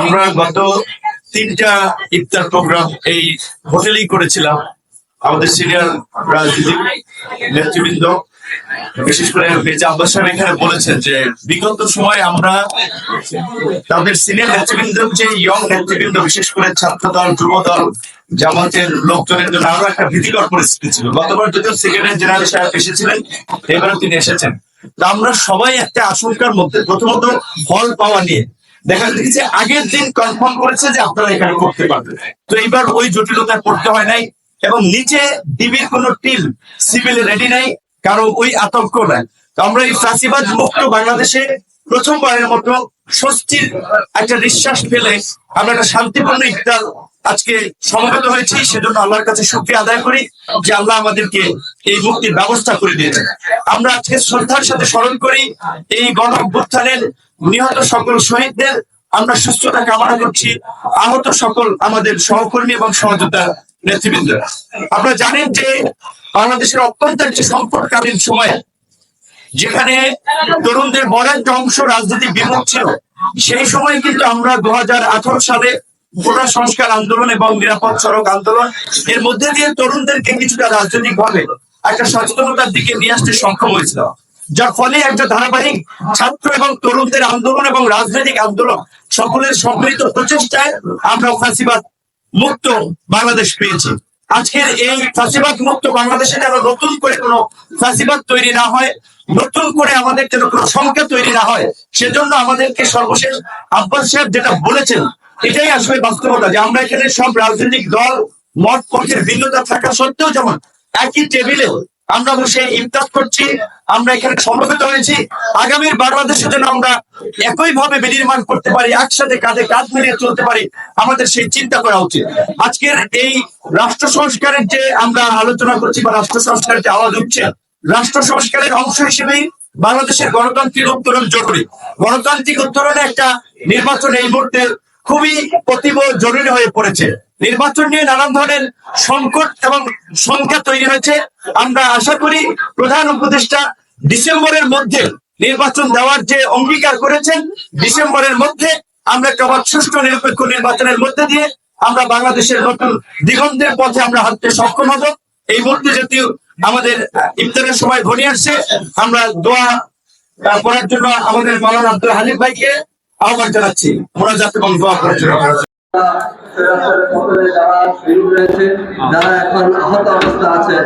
আমরা গত তিনটা ইফতার প্রোগ্রাম এই হোটেলেই করেছিলাম। আমাদের সিনিয়র রাজনীতিক নেতৃবৃন্দ, বিশেষ করে মেজা আব্বাস সাহেব এখানে বলেছেন যে বিগত সময় আমরা তাদের সিনিয়র নেতৃবৃন্দ যে ইয়ং নেতৃবৃন্দ, বিশেষ করে ছাত্র দল যুব দল জামাতের লোকজনের জন্য আরও একটা ভীতিকর পরিস্থিতি ছিল। গতবার যদিও সেক্রেটারি জেনারেল সাহেব এসেছিলেন, এবারও তিনি এসেছেন। আমরা সবাই একটা আশঙ্কার মধ্যে, প্রথমত ফল পাওয়া নিয়ে দেখা যাচ্ছে আগের দিন কনফার্ম করেছে যে আপনারা এখানে করতে পারবেন। তো এইবার ওই জটিলতায় পড়তে হয় নাই এবং নিচে ডিবির কোন টিল সিভিল রেডি নাই, কারও ওই আতঙ্ক নাই। তো আমরা এই ফাঁসিবাদ মুক্ত বাংলাদেশে প্রথমবারের মতো স্বস্তির একটা নিঃশ্বাস ফেলে আমরা একটা শান্তিপূর্ণ ইফতার আজকে সমবেত হয়েছি। সেজন্য আল্লাহর কাছে শুক্রিয়া আদায় করি যে আল্লাহ আমাদেরকে এই মুক্তির ব্যবস্থা করে দিয়েছেন। আমরা আজকে শ্রদ্ধার সাথে স্মরণ করি, এই গণ নিহত সকল শহীদদের আমরা সুস্থতা কামনা করছি। আহত সকল আমাদের সহকর্মী এবং সহযোদ্ধা নেতৃবৃন্দ আপনারা জানেন যে বাংলাদেশের অত্যন্ত একটি সংকটকালীন সময় যেখানে তরুণদের বড় একটা অংশ রাজনীতি বিমুখ ছিল, সেই সময় কিন্তু আমরা দু হাজার আঠারো সালে গোটা সংস্কার আন্দোলন এবং নিরাপদ সড়ক আন্দোলন, এর মধ্যে দিয়ে তরুণদেরকে কিছুটা রাজনৈতিক ভাবে একটা সচেতনতার দিকে নিয়ে আসতে সক্ষম হয়েছিল যার ফলে একটা ধারাবাহিক ছাত্র এবং তরুণদের আন্দোলন এবং রাজনৈতিক আন্দোলন সকলের সম্মিলিত প্রচেষ্টায় আমরা ফাঁসিবাদ মুক্ত বাংলাদেশ পেয়েছি। আজকের এই ফাঁসিবাদ মুক্ত বাংলাদেশে যেন নতুন করে কোনো ফাঁসিবাদ তৈরি না হয়, নতুন করে আমাদের যেন কোনো সংখ্যা তৈরি না হয়, সেজন্য আমাদেরকে সর্বশেষ আব্বাস সাহেব যেটা বলেছেন, এটাই আসলে বাস্তবতা যে আমরা এখানে সব রাজনৈতিক দল, মত পক্ষের ভিন্নতা থাকা সত্ত্বেও যেমন একই টেবিলে আমরা বসে ইমতাজ করছি, আমরা এখানে সমবেত হয়েছি। আগামীর বাংলাদেশের জন্য আমরা একই ভাবে বিনির্মাণ করতে পারি, একসাথে কাঁধে কাঁধ মিলিয়ে চলতে পারি, আমাদের সেই চিন্তা করা উচিত। আজকের এই রাষ্ট্র সংস্কারের যে আমরা আলোচনা করছি বা রাষ্ট্র সংস্কারের যে আওয়াজ উঠছে, রাষ্ট্র সংস্কারের অংশ হিসেবেই বাংলাদেশের গণতান্ত্রিক উত্তরণ জরুরি। গণতান্ত্রিক উত্তরণে একটা নির্বাচন এই মুহূর্তে খুবই অতীব জরুরি হয়ে পড়েছে। নির্বাচন নিয়ে নানান ধরনের সংকট এবং সংখ্যা তৈরি হয়েছে। আমরা আশা করি প্রধান উপদেষ্টা ডিসেম্বরের মধ্যে নির্বাচন দেওয়ার যে অঙ্গীকার করেছেন, ডিসেম্বরের মধ্যে আমরা অবাধ সুষ্ঠু নিরপেক্ষ নির্বাচনের মধ্যে দিয়ে আমরা বাংলাদেশের নতুন দিগন্তের পথে আমরা হাঁটতে সক্ষম হব। এই মুহূর্তে যদিও আমাদের ইফতারের সময় ঘনিয়ে আসছে, আমরা দোয়া করার জন্য আমাদের মালান আব্দুল হালিফ ভাইকে আহ্বান জানাচ্ছি। আমরা যাতে দোয়া করার জন্য যারা এখন আহত অবস্থা আছে